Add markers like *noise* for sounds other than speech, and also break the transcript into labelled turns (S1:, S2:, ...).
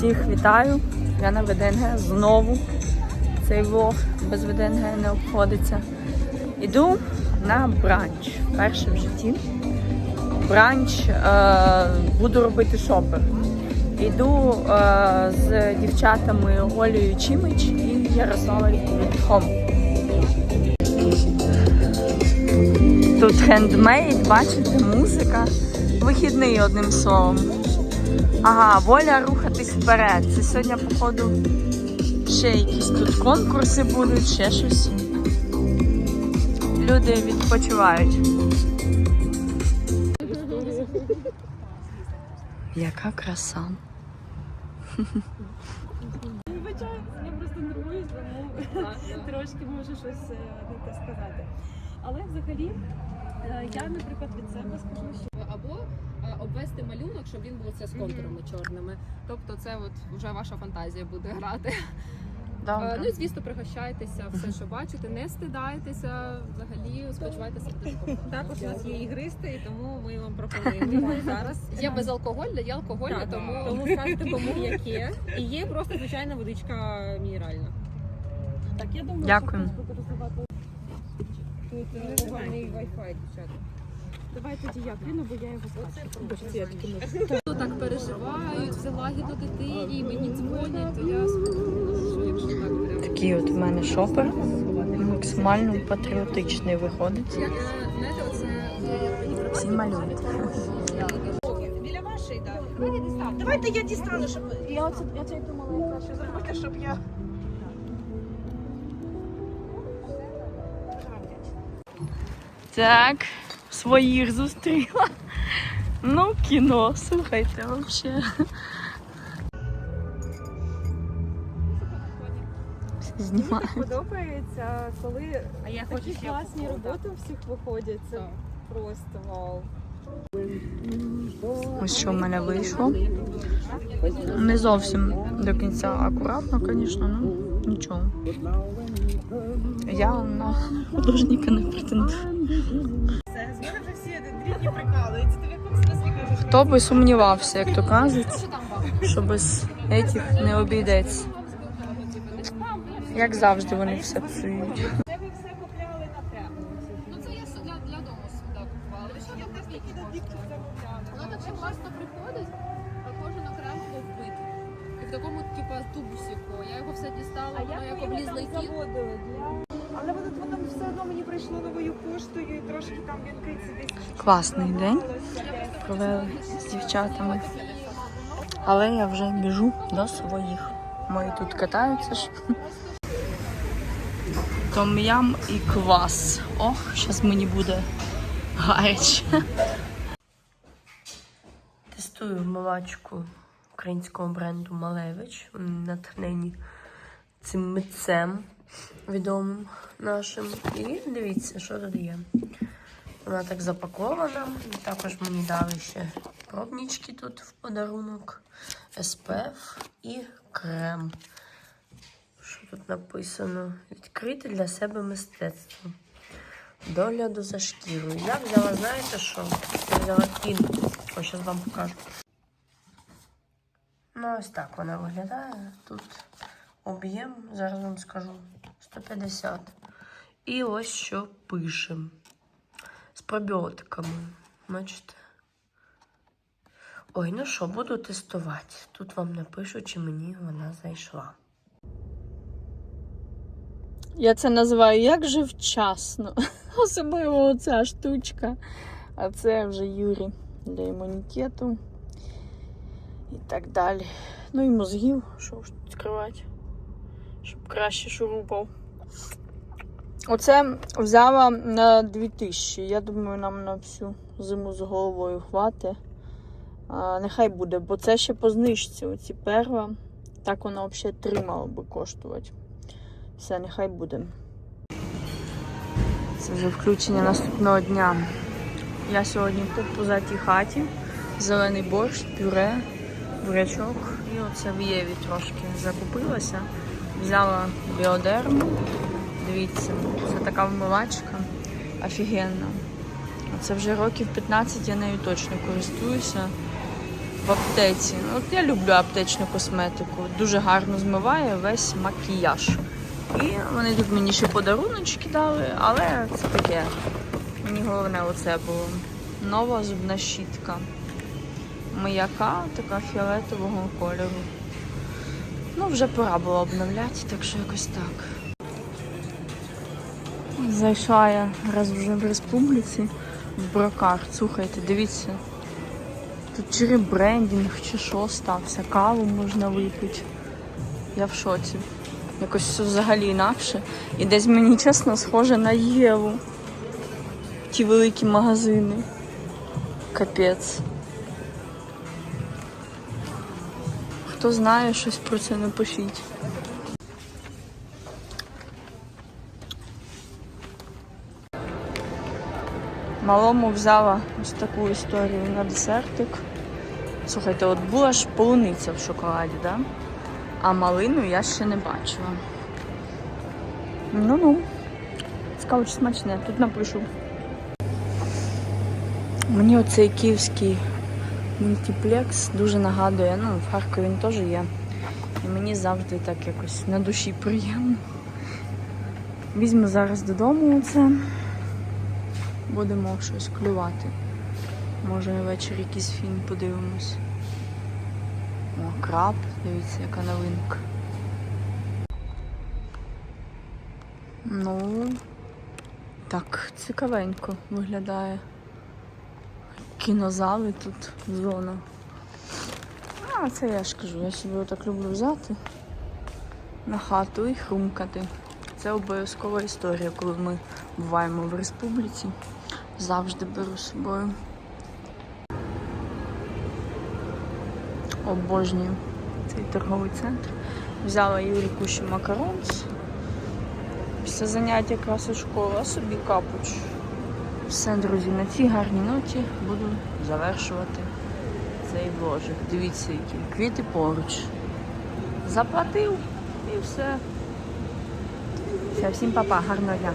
S1: Всіх вітаю. Я на ВДНГ знову. Цей влог без ВДНГ не обходиться. Іду на бранч. Перше в житті. Бранч е, буду робити шопер. Іду е, з дівчатами Олею Чимич і Ярославою Вітхом. Тут хендмейд, бачите, музика. Вихідний одним словом. Ага, воля рухатись вперед. Це сьогодні, походу, ще якісь тут конкурси будуть, ще щось. Люди відпочивають. Яка краса.
S2: Я просто нервуюсь, тому трошки можу щось е, не те сказати. Але взагалі я, наприклад, від себе скажу, що
S3: або е, обвести малюнок, щоб він був це з контурами чорними. Тобто, це от вже ваша фантазія буде грати. Е,
S1: Добре.
S3: Ну і звісно, пригощайтеся, все, що бачите, не стидайтеся, взагалі спочивайтеся дуже *laughs*
S2: також у нас є ігристи, і тому ми вам пропонуємо *laughs* зараз.
S3: Є безалкогольне, є алкогольне,
S2: Так,
S3: тому
S2: тому скажете, кому яке. І є просто звичайна водичка мінеральна. Так, я думаю,
S1: Дякую.
S2: що буде розвивати. Тут поганий Wi-Fi, дівчата. Давай тоді я кину, бо я його не
S3: хто так переживають, все лагідно дитині, мені дзвонять, то я що якщо так прямо.
S1: Такий от в мене шопер. Максимально патріотичний виходить. Всі малюють.
S4: Біля вашої, так. Давайте я дістану, щоб я оце я й думала, краще зробити, щоб я.
S1: Так, своїх зустріла. Ну, кіно, слухайте, взагалі.
S2: Подобається, коли
S3: А я
S2: такі класні роботи у всіх виходять. Це просто вау.
S1: Ось що в мене вийшло. Не зовсім до кінця акуратно, звісно, ну нічого. Я на художника не претендую. Хто би сумнівався, як то кажуть,
S3: Що
S1: без цих не обійдеться. Як завжди вони все псують.
S3: Ну це я для, дому сюди купувала. Що
S4: Я теж такі
S3: приходить, а кожен окремо вбит. І в такому, типу, тубусіку. Я його все дістала, воно
S4: як
S3: як
S4: Але воно, воно все одно мені прийшло новою поштою і трошки там вінки десь.
S1: Класний день провели з дівчатами. Але я вже біжу до своїх. Мої тут катаються ж. Том'ям і квас. Ох, зараз мені буде гаряче. Тестую вмивачку українського бренду Малевич. Натхнені цим митцем відомим нашим. І дивіться, що тут є. Вона так запакована. Також мені дали ще пробнички тут в подарунок, SPF і крем. Що тут написано? Відкрити для себе мистецтво. Догляду за шкірою. Я взяла, знаєте що? Я взяла кінку. Ось зараз вам покажу. Ну, ось так вона виглядає. Тут об'єм, зараз вам скажу, 150. І ось що пишемо з пробіотиками. Бачите? Ой, ну що, буду тестувати. Тут вам напишу, чи мені вона зайшла. Я це називаю як же вчасно. *laughs* Особливо оця штучка. А це вже Юрі для імунітету і так далі. Ну і мозгів, що ж тут скривати, щоб краще шурупав. Оце взяла на 2000. Я думаю, нам на всю зиму з головою хватить. А, нехай буде, бо це ще по знижці. Оці перла. Так вона взагалі 3 мало би коштувати. Все, нехай буде. Це вже включення наступного дня. Я сьогодні в пузатій хаті. Зелений борщ, пюре, бурячок. І оце в Єві трошки закупилася. Взяла біодерм. Дивіться, це така вмивачка офігенна. Це вже років 15 я нею точно користуюся. в аптеці. От я люблю аптечну косметику. Дуже гарно змиває весь макіяж. І вони тут мені ще подаруночки дали, але це таке. Мені головне оце було. Нова зубна щітка. Маяка така фіолетового кольору. Ну, вже пора було обновляти, так що якось так. Зайшла я раз вже в республіці в брокар. Слухайте, дивіться. Тут чи ребрендінг, чи що стався, каву можна випити. Я в шоці. Якось все взагалі інакше. І десь мені чесно схоже на Єву. Ті великі магазини. Капець. Хто знає щось про це, напишіть. Малому взяла ось таку історію на десертик. Слухайте, от була ж полуниця в шоколаді, да? а малину я ще не бачила. Ну-ну, цікаво, смачне, тут напишу. Мені оцей київський мультиплекс дуже нагадує, ну, в Харкові він теж є. І мені завжди так якось на душі приємно. Візьму зараз додому це. Будемо щось клювати. Може ввечері якийсь фільм подивимось. О, краб, дивіться, яка новинка. Ну, так, цікавенько виглядає. Кінозали тут зона. А, це я ж кажу, я собі так люблю взяти на хату і хрумкати. Це обов'язкова історія, коли ми буваємо в республіці. Завжди беру з собою. Обожнюю цей торговий центр. Взяла Юріку ще макаронс. Після заняття якраз у школу, а собі капуч. Все, друзі, на цій гарній ноті буду завершувати цей вложик. Дивіться, які квіти поруч. Заплатив і все. Все, всім папа, гарного дня.